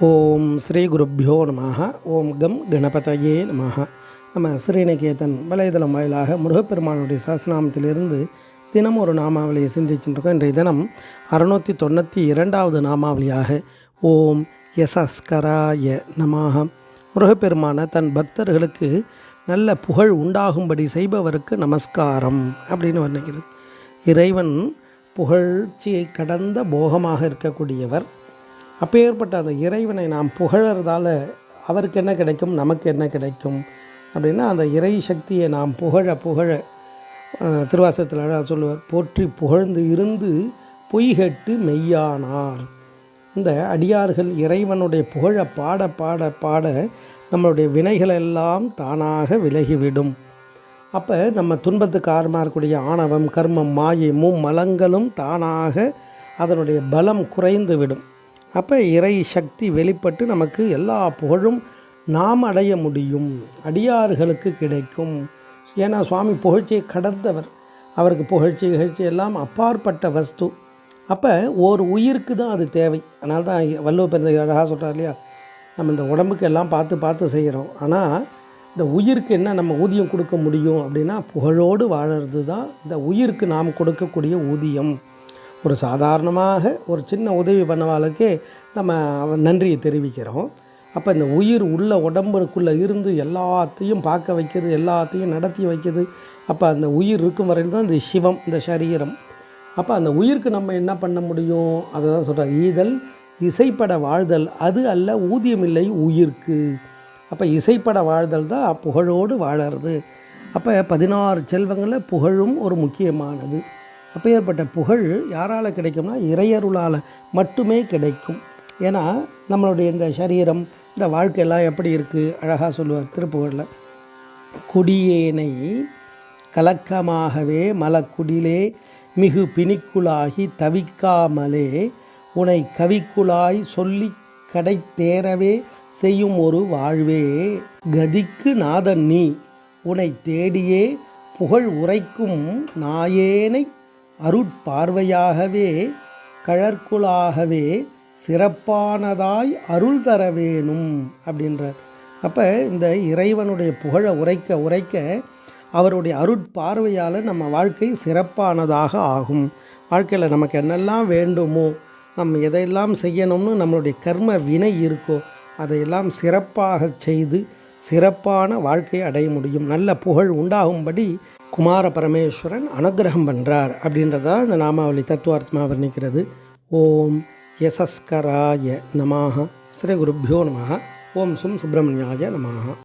ஓம் ஸ்ரீ குருப்பியோ நம ஓம் கம் கணபதையே நம நம்ம ஸ்ரீநிகேதன் வலைதளம் வாயிலாக முருகப்பெருமானுடைய சாசனாமத்திலிருந்து தினம் ஒரு நாமாவளியை சிந்திச்சுருக்கோம் இன்றைய தினம் அறுநூற்றி தொண்ணூற்றி இரண்டாவது நாமாவளியாக ஓம் யசஸ்கராய நமாக முருகப்பெருமான தன் பக்தர்களுக்கு நல்ல புகழ் உண்டாகும்படி செய்பவருக்கு நமஸ்காரம் அப்படின்னு வர்ணிக்கிறது. இறைவன் புகழ்ச்சியை கடந்த போகமாக இருக்கக்கூடியவர். அப்பேற்பட்ட அந்த இறைவனை நாம் புகழறதால அவருக்கு என்ன கிடைக்கும் நமக்கு என்ன கிடைக்கும் அப்படின்னா அந்த இறை சக்தியை நாம் புகழ புகழ திருவாசத்தில் அழகாக சொல்லுவார் போற்றி புகழ்ந்து இருந்து பொய்கெட்டு மெய்யானார். இந்த அடியார்கள் இறைவனுடைய புகழ பாட பாட பாட நம்மளுடைய வினைகள் எல்லாம் தானாக விலகிவிடும். அப்போ நம்ம துன்பத்துக்கு காரணமாக இருக்கக்கூடிய ஆணவம் கர்மம் மாயை மும்மலங்களும் தானாக அதனுடைய பலம் குறைந்து விடும். அப்போ இறை சக்தி வெளிப்பட்டு நமக்கு எல்லா புகழும் நாம் அடைய முடியும். அடியார்களுக்கு கிடைக்கும். ஏன்னா சுவாமி புகழ்ச்சியை கடந்தவர். அவருக்கு புகழ்ச்சி இகழ்ச்சி எல்லாம் அப்பாற்பட்ட வஸ்து. அப்போ ஒரு உயிருக்கு தான் அது தேவை. அதனால தான் வள்ளுவ பிறந்த அழகாக சொல்கிறார் இல்லையா? நம்ம இந்த உடம்புக்கு எல்லாம் பார்த்து பார்த்து செய்கிறோம் ஆனால் இந்த உயிருக்கு என்ன நம்ம ஊதியம் கொடுக்க முடியும் அப்படின்னா புகழோடு வாழறது தான் இந்த உயிருக்கு நாம் கொடுக்கக்கூடிய ஊதியம். ஒரு சாதாரணமாக ஒரு சின்ன உதவி பண்ணவாளுக்கே நம்ம நன்றியை தெரிவிக்கிறோம். அப்போ இந்த உயிர் உள்ள உடம்புக்குள்ளே இருந்து எல்லாத்தையும் பார்க்க வைக்கிறது எல்லாத்தையும் நடத்தி வைக்கிறது அப்போ அந்த உயிர் இருக்கும் வரையில் தான் இந்த சிவம் இந்த சரீரம். அப்போ அந்த உயிருக்கு நம்ம என்ன பண்ண முடியும்? அதை தான் சொல்கிறார் ஈதல் இசைப்பட வாழ்தல் அது அல்ல ஊதியமில்லை உயிர்க்கு. அப்போ இசைப்பட வாழ்தல் தான் புகழோடு வாழறது. அப்போ பதினாறு செல்வங்களில் புகழும் ஒரு முக்கியமானது. அப்பேற்பட்ட புகழ் யாரால் கிடைக்கும்னா இறையருளால் மட்டுமே கிடைக்கும். ஏன்னா நம்மளுடைய இந்த சரீரம் இந்த வாழ்க்கையெல்லாம் எப்படி இருக்குது அழகாக சொல்லுவார் திருப்புகழில். குடியேனை கலக்கமாகவே மலக்குடிலே மிகு பிணிக்குளாகி தவிக்காமலே உனை கவிக்குழாய் சொல்லி கடை தேரவே செய்யும் ஒரு வாழ்வே. கதிக்கு நாதன் நீ உனை தேடியே புகழ் உரைக்கும் நாயேனை அருட்பார்வையாகவே கழற்குலாகவே சிறப்பானதாய் அருள் தர வேணும் அப்படின்றார். அப்போ இந்த இறைவனுடைய புகழை உரைக்க உரைக்க அவருடைய அருட்பார்வையால் நம்ம வாழ்க்கை சிறப்பானதாக ஆகும். வாழ்க்கையில் நமக்கு என்னெல்லாம் வேண்டுமோ நம்ம எதையெல்லாம் செய்யணும்னு நம்மளுடைய கர்ம வினை இருக்கோ அதையெல்லாம் சிறப்பாக செய்து சிறப்பான வாழ்க்கையை அடைய முடியும். நல்ல புகழ் உண்டாகும்படி குமார பரமேஸ்வரன் அனுக்கிரகம் பண்ணுறார் அப்படின்றதா இந்த நாமாவளி தத்துவார்த்தமாக வர்ணிக்கிறது. ஓம் யசஸ்கராய நமாக ஸ்ரீ குருப்பியோ நமாக ஓம் சும் சுப்பிரமணியாய நமாக